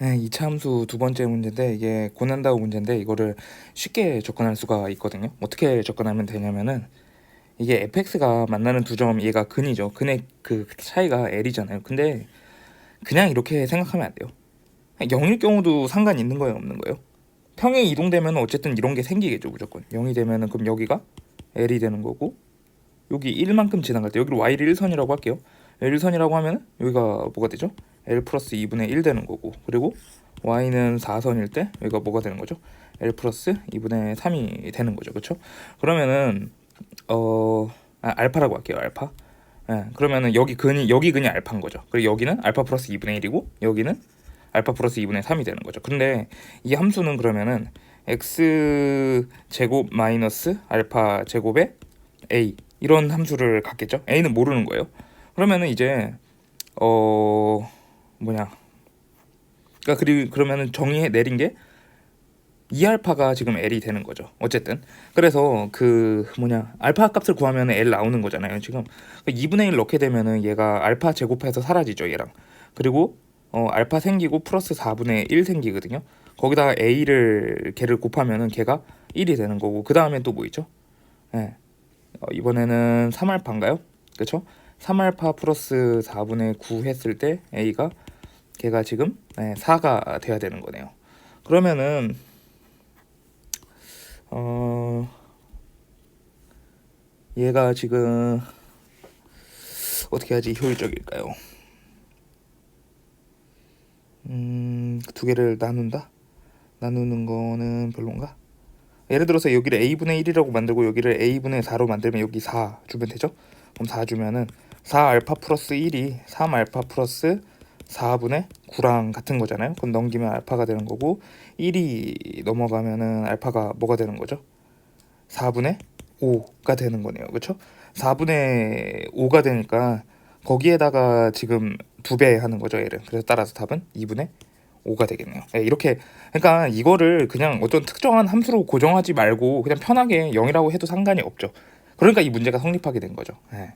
네, 2차 함수 두 번째 문제인데 이게 고난다우 문제인데 이거를 쉽게 접근할 수가 있거든요. 어떻게 접근하면 되냐면은 이게 fx가 만나는 두 점 얘가 근이죠. 근의 그 차이가 l이잖아요. 근데 그냥 이렇게 생각하면 안 돼요. 0일 경우도 상관 있는 거예요, 없는 거예요? 평행 이동되면 어쨌든 이런 게 생기겠죠, 무조건. 0이 되면은 그럼 여기가 l이 되는 거고 여기 1만큼 지나갈 때 여기를 y를 1선이라고 할게요. 1선이라고 하면 여기가 뭐가 되죠? l 플러스 2분의 1 되는 거고 그리고 y는 4선일 때 여기가 뭐가 되는 거죠? l 플러스 2분의 3이 되는 거죠. 그렇죠? 그러면은 어 아, 알파라고 할게요. 알파. 예, 그러면은 여기 근이 여기 근이 알파인 거죠. 그리고 여기는 알파 플러스 2분의 1이고 여기는 알파 플러스 2분의 3이 되는 거죠. 근데 이 함수는 그러면은 x 제곱 마이너스 알파 제곱의 a 이런 함수를 갖겠죠. a는 모르는 거예요. 그러면은 이제 어 뭐냐? 그러니까 그리 그러면은 정의해 내린 게 2알파가 지금 L이 되는 거죠. 어쨌든 그래서 그 뭐냐 알파 값을 구하면 L 나오는 거잖아요. 지금 2분의 1 넣게 되면은 얘가 알파 제곱해서 사라지죠. 얘랑 그리고 어 알파 생기고 플러스 4분의 1 생기거든요. 거기다가 A를 걔를 곱하면은 걔가 1이 되는 거고 그 다음에 또 뭐 있죠? 예. 어, 이번에는 3알파인가요? 그렇죠? 3알파 플러스 4분의 9 했을 때 A가 걔가 지금 네, 4가 돼야 되는 거네요. 그러면은 어 얘가 지금 어떻게 하지 효율적일까요? 음, 두 개를 나눈다? 나누는 거는 별론가? 예를 들어서 여기를 a분의 1이라고 만들고 여기를 a분의 4로 만들면 여기 4 주면 되죠? 그럼 4 주면은 4 알파 플러스 1이 3 알파 플러스 4분의 9랑 같은 거잖아요. 그럼 넘기면 알파가 되는 거고 1이 넘어가면은 알파가 뭐가 되는 거죠? 4분의 5가 되는 거네요. 그렇죠? 4분의 5가 되니까 거기에다가 지금 두 배 하는 거죠, 얘를. 그래서 따라서 답은 2분의 5가 되겠네요. 예, 이렇게 그러니까 이거를 그냥 어떤 특정한 함수로 고정하지 말고 그냥 편하게 0이라고 해도 상관이 없죠. 그러니까 이 문제가 성립하게 된 거죠. 예.